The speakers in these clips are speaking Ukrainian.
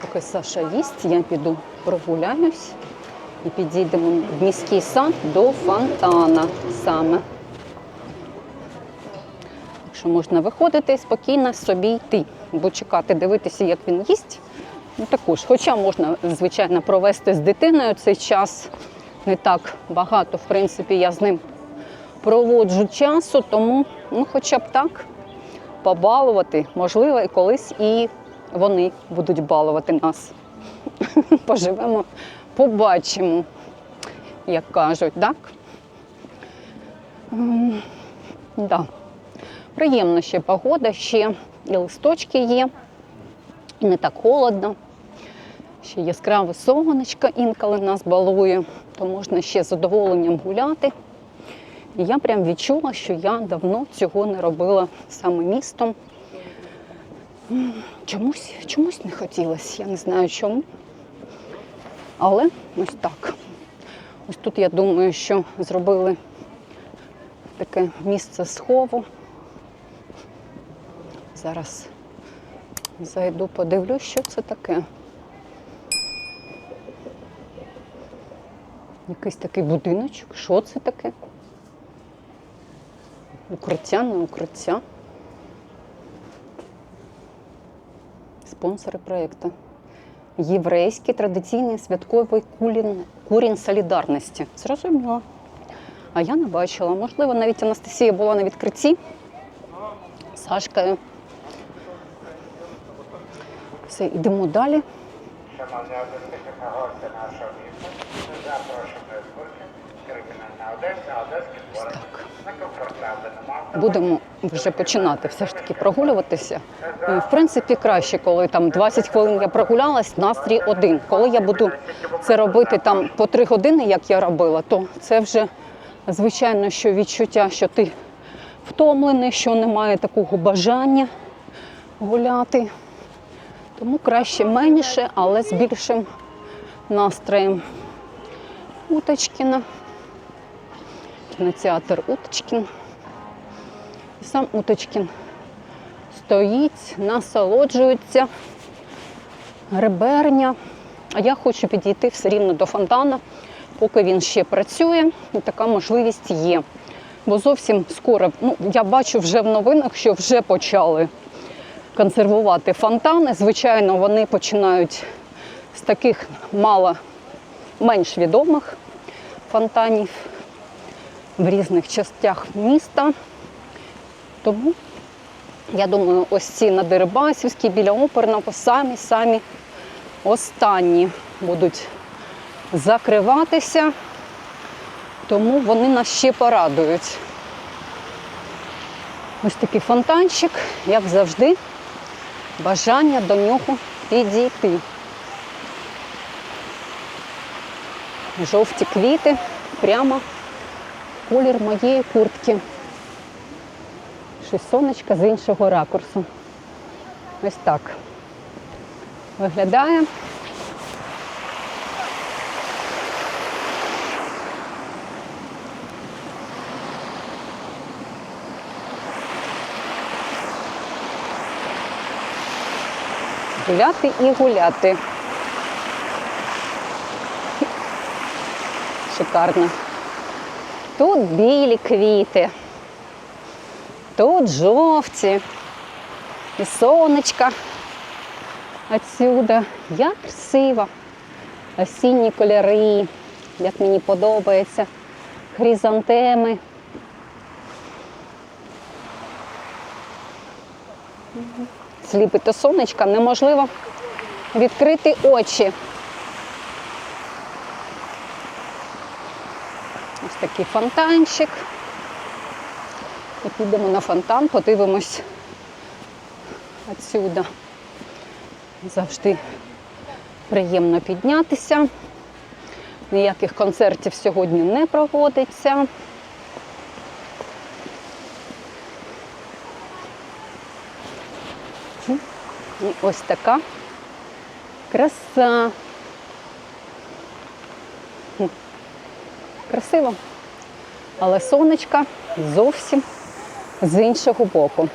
Поки Саша їсть, я піду прогуляюсь і підійдемо в міський сад до фонтана саме. Що можна виходити і спокійно собі йти, бо чекати, дивитися, як він їсть. Ну також, хоча можна, звичайно, провести з дитиною цей час не так багато, в принципі, я з ним проводжу часу, тому ну, хоча б так побалувати, можливо, і колись і вони будуть балувати нас. Поживемо, побачимо, як кажуть, так? Да. Приємна ще погода, ще і листочки є, і не так холодно. Ще яскраве сонечко інколи нас балує, то можна ще з задоволенням гуляти. І я прям відчула, що я давно цього не робила саме містом. Чомусь, чомусь не хотілося, я не знаю чому. Але ось так. Ось тут я думаю, що зробили таке місце схову. Зараз зайду, подивлюсь, що це таке. Якийсь такий будиночок. Що це таке? Укриття, не укриття. Спонсори проєкту. Єврейський традиційний святковий курінь, курінь солідарності. Зрозуміло. А я не бачила. Можливо, навіть Анастасія була на відкритті з Сашкою. Все, йдемо далі. Шановні нашого міста, запрошуємо Будемо вже починати все ж таки прогулюватися. В принципі, краще, коли там 20 хвилин я прогулялась, настрій один. Коли я буду це робити там по 3 години, як я робила, то це вже звичайно, що відчуття, що ти втомлений, що немає такого бажання гуляти. Тому краще менше, але з більшим настроєм. Уточкіна, кінотеатр Уточкін. І сам Уточкін стоїть, насолоджується, греберня. А я хочу підійти все рівно до фонтана, поки він ще працює, і така можливість є. Бо зовсім скоро, ну, я бачу вже в новинах, що вже почали консервувати фонтани. Звичайно, вони починають з таких мало менш відомих фонтанів в різних частях міста. Тому я думаю, ось ці на Дерибасівській, біля оперного, самі-самі останні будуть закриватися, тому вони нас ще порадують. Ось такий фонтанчик, як завжди, бажання до нього підійти. Жовті квіти прямо колір моєї куртки. Щось сонечка з іншого ракурсу. Ось так виглядає. Гуляти і гуляти. Шикарно. Тут білі квіти, тут жовті, і сонечка отсюда. Як красиво. Осінні кольори, як мені подобається, хризантеми. Сліпити сонечка неможливо відкрити очі. Такий фонтанчик. І підемо на фонтан, подивимось отсюда. Завжди приємно піднятися. Ніяких концертів сьогодні не проводиться. І ось така краса. Красиво але сонечка зовсім з іншого боку.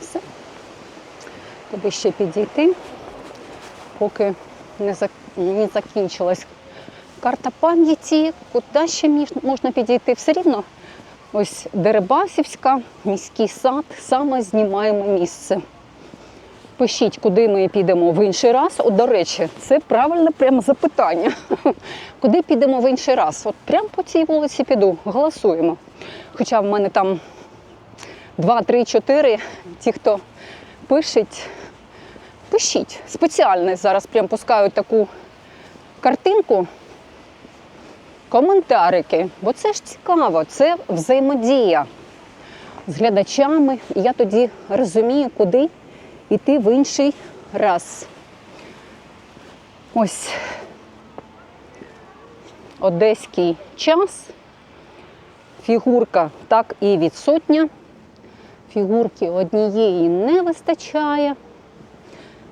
Все. Тобі ще підійти, поки не зак не закінчилась карта пам'яті, куди ще можна підійти все рівно ось Дерибасівська, міський сад, саме знімаємо місце. Пишіть, куди ми підемо в інший раз. От, до речі, це правильне прямо запитання. Куди підемо в інший раз? От прямо по цій вулиці піду, голосуємо. Хоча в мене там 2, 3, 4, ті, хто пишуть, пишіть. Спеціально зараз прям пускаю таку картинку. Коментарики, бо це ж цікаво, це взаємодія з глядачами. І я тоді розумію, куди йти в інший раз. Ось одеський час. Фігурка так і відсутня. Фігурки однієї не вистачає.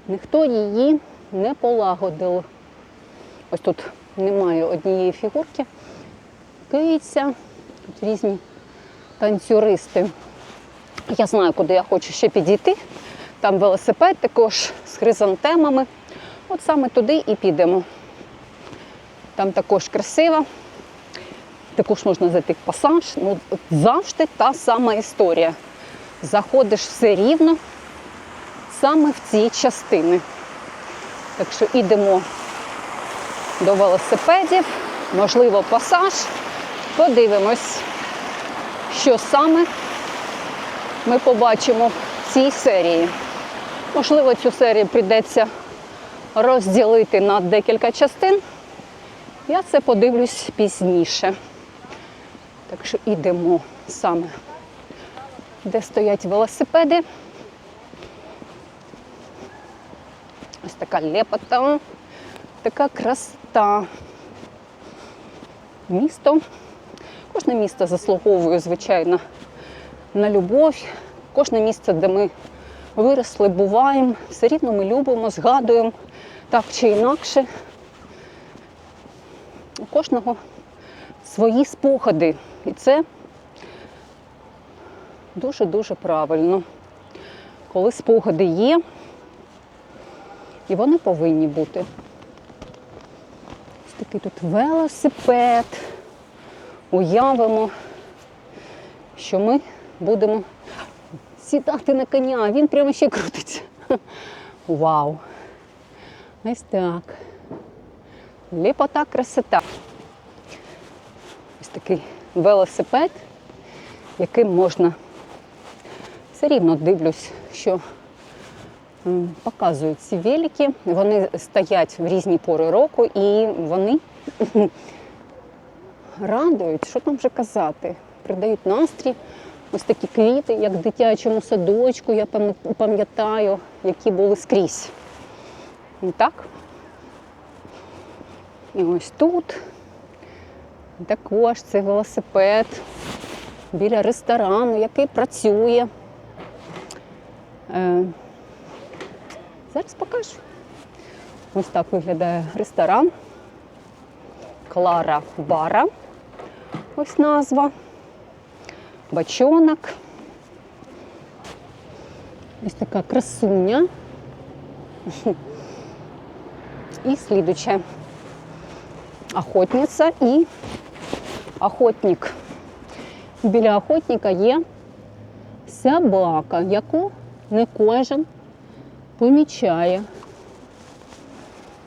Ніхто її не полагодив. Ось тут немає однієї фігурки. Киця, тут різні танцюристи. Я знаю, куди я хочу ще підійти. Там велосипед також з хризантемами. От саме туди і підемо. Там також красиво. Також можна зайти в пасаж. Ну, завжди та сама історія. Заходиш все рівно саме в ці частини. Так що йдемо до велосипедів, можливо, пасаж. Подивимось, що саме ми побачимо в цій серії. Можливо, цю серію прийдеться розділити на декілька частин. Я це подивлюсь пізніше. Так що йдемо саме, де стоять велосипеди. Ось така лепота, така красота. Місто. Кожне місто заслуговує, звичайно, на любов. Кожне місце, де ми виросли, буваємо, все рівно ми любимо, згадуємо так чи інакше. У кожного свої спогади. І це дуже-дуже правильно. Коли спогади є, і вони повинні бути. Такий тут велосипед. Уявимо, що ми будемо сідати на коня, він прямо ще крутиться. Вау! Ось так. Ліпота, красота. Ось такий велосипед, яким можна все рівно дивлюсь, що показують ці велики. Вони стоять в різні пори року і вони радують, що там вже казати, придають настрій. Ось такі квіти, як в дитячому садочку, я пам'ятаю, які були скрізь. І так. І ось тут також це велосипед біля ресторану, який працює. Зараз покажу. Ось так виглядає ресторан. Клара Бара. Ось назва. Бачонок. Ось така красуня. І слідуче. Охотниця і охотник. Біля охотника є собака, яку не кожен помічає.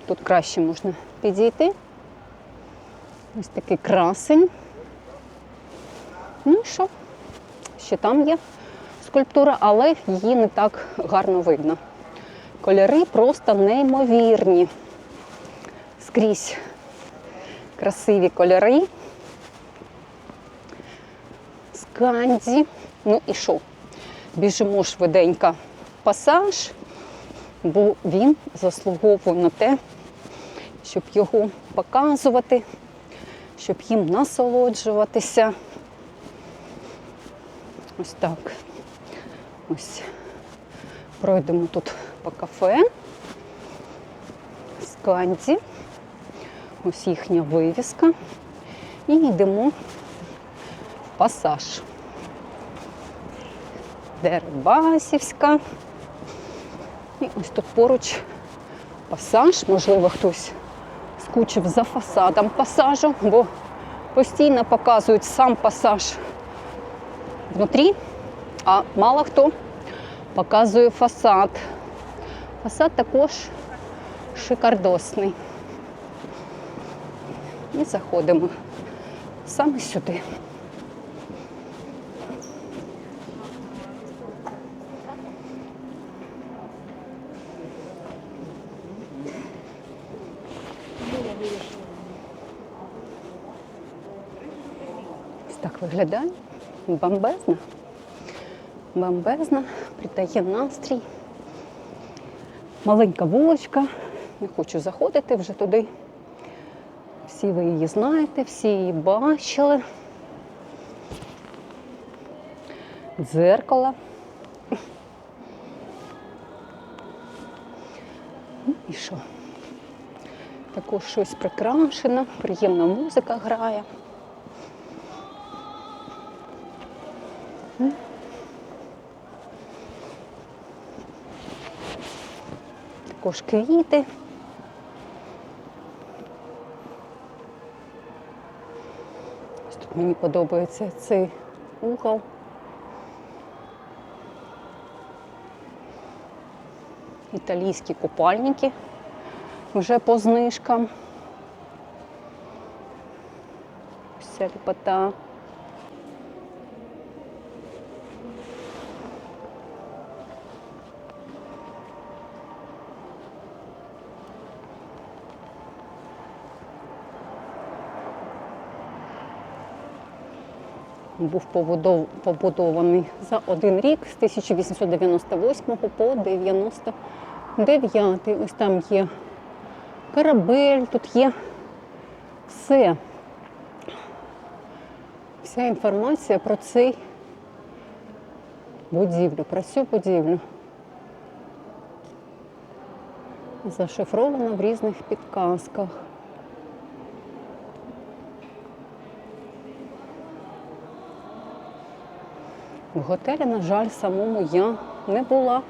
Тут краще можна підійти. Ось такий красень. Ну і що? Ще там є скульптура, але її не так гарно видно. Кольори просто неймовірні. Скрізь красиві кольори. Сканді. Ну і що? Біжимо швиденько пасаж, бо він заслуговує на те, щоб його показувати, щоб їм насолоджуватися. Ось так. Ось пройдемо тут по кафе. Сканді. Ось їхня вивіска. І йдемо в пасаж. Дербасівська. І ось тут поруч пасаж, можливо, хтось скучив за фасадом пасажу, бо постійно показують сам пасаж внутрі, а мало хто показує фасад. Фасад також шикардосний. І заходимо саме сюди. Так виглядає. Бомбезно. Бомбезно, придає настрій. Маленька вулочка. Не хочу заходити вже туди. Всі ви її знаєте, всі її бачили. Дзеркало. Ну І що? Також щось прикрашено, приємна музика грає. Також квіти. Ось тут мені подобається цей угол. Італійські купальники вже по знижкам. Ця ліпота. Був побудований за один рік з 1898 по 99. Ось там є корабель, тут є все. Вся інформація про цей будівлю, про цю будівлю. Зашифрована в різних підказках. В готелі, на жаль, самому я не була.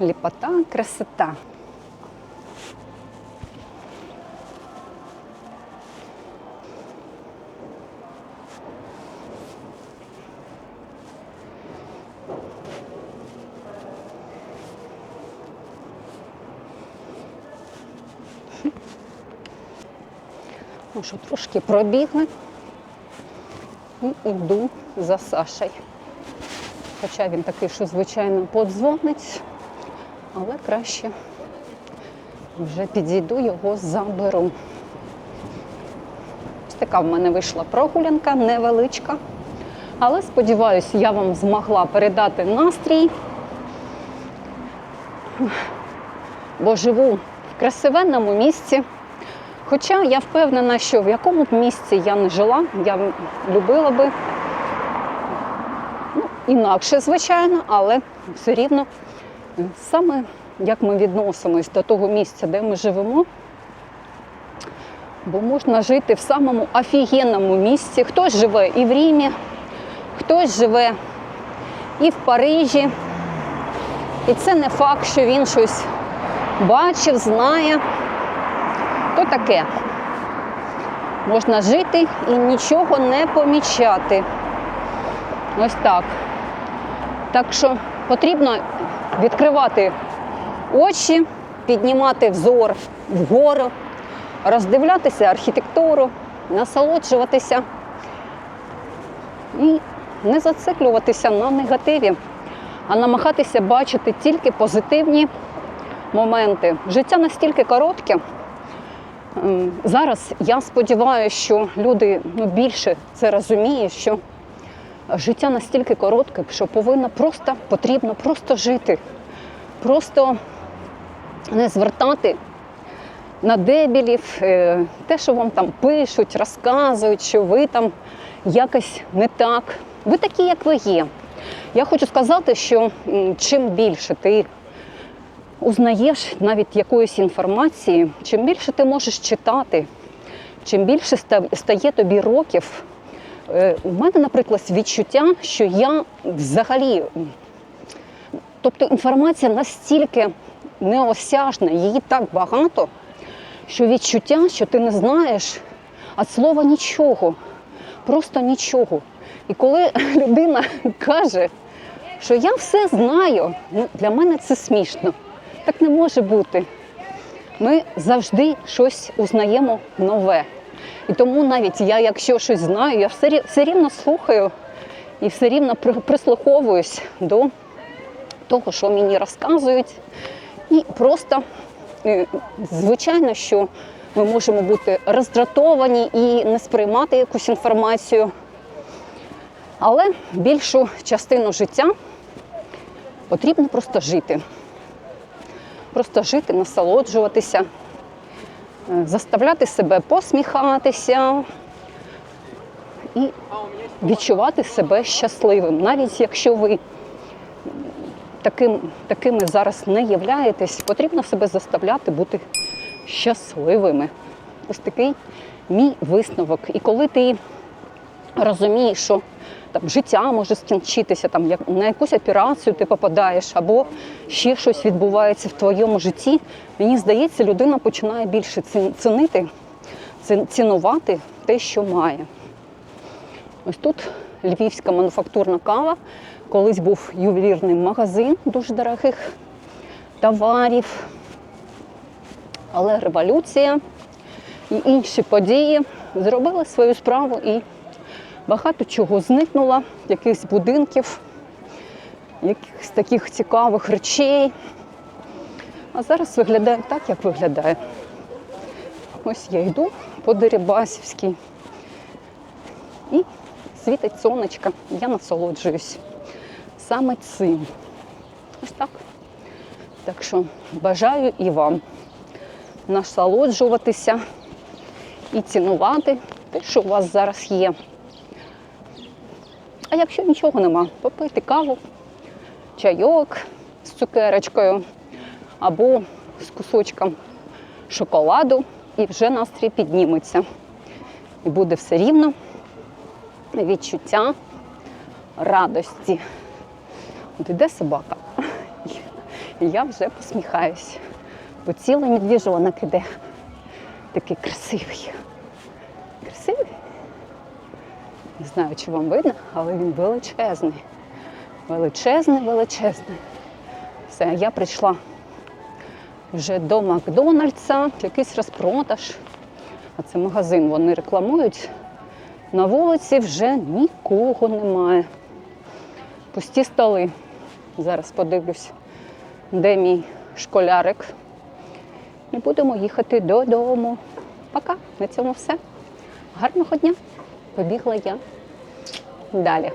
Ліпота. Красота. Ну що, трошки пробігли і йду за Сашей. Хоча він такий, що звичайно подзвонить, але краще вже підійду, його заберу. Ось така в мене вийшла прогулянка, невеличка. Але сподіваюся, я вам змогла передати настрій. Бо живу в красивенному місці. Хоча я впевнена, що в якому б місці я не жила, я любила би ну, інакше, звичайно, але все рівно саме як ми відносимось до того місця, де ми живемо. Бо можна жити в самому офігенному місці. Хтось живе і в Римі, хтось живе і в Парижі. І це не факт, що він щось бачив, знає. То таке. Можна жити і нічого не помічати. Ось так. Так що потрібно відкривати очі, піднімати взор вгору, роздивлятися архітектуру, насолоджуватися і не зациклюватися на негативі, а намагатися бачити тільки позитивні моменти. Життя настільки коротке. Зараз я сподіваюся, що люди ну, більше це розуміють, що життя настільки коротке, що повинно просто потрібно просто жити, просто не звертати на дебілів, е, те, що вам там пишуть, розказують, що ви там якось не так. Ви такі, як ви є. Я хочу сказати, що чим більше ти узнаєш навіть якоїсь інформації, чим більше ти можеш читати, чим більше стає тобі років. Е, У мене, наприклад, відчуття, що я взагалі, тобто інформація настільки неосяжна, її так багато, що відчуття, що ти не знаєш від слова нічого, просто нічого. І коли людина каже, що я все знаю, ну, для мене це смішно. Так не може бути. Ми завжди щось узнаємо нове. І тому навіть я, якщо щось знаю, я все, все рівно слухаю і все рівно при- прислуховуюсь до того, що мені розказують. І просто, е, звичайно, що ми можемо бути роздратовані і не сприймати якусь інформацію. Але більшу частину життя потрібно просто жити. Просто жити, насолоджуватися, е, заставляти себе посміхатися і відчувати себе щасливим. Навіть якщо ви таким, такими зараз не являєтесь, потрібно себе заставляти бути щасливими. Ось такий мій висновок. І коли ти розумієш, що там життя може скінчитися, там як на якусь операцію ти попадаєш, або ще щось відбувається в твоєму житті. Мені здається, людина починає більше цінити, цінувати те, що має. Ось тут львівська мануфактурна кава. Колись був ювелірний магазин дуже дорогих товарів. Але революція і інші події зробили свою справу і багато чого зникнуло, якихось будинків, якихось таких цікавих речей. А зараз виглядає так, як виглядає. Ось я йду по Дерибасівській і світить сонечко, я насолоджуюсь саме цим. Ось так. Так що бажаю і вам насолоджуватися і цінувати те, що у вас зараз є. А якщо нічого нема, попити каву, чайок з цукерочкою або з кусочком шоколаду, і вже настрій підніметься. І буде все рівно відчуття радості. От іде собака. Я вже посміхаюсь. Бо цілий медвіжонок іде. Такий красивий. Красивий? Не знаю, чи вам видно, але він величезний. Величезний, величезний. Все, я прийшла вже до Макдональдса, якийсь розпродаж. А це магазин вони рекламують. На вулиці вже нікого немає. Пусті столи. Зараз подивлюсь, де мій школярик. І будемо їхати додому. Пока. На цьому все. Гарного дня. Побігла я далі.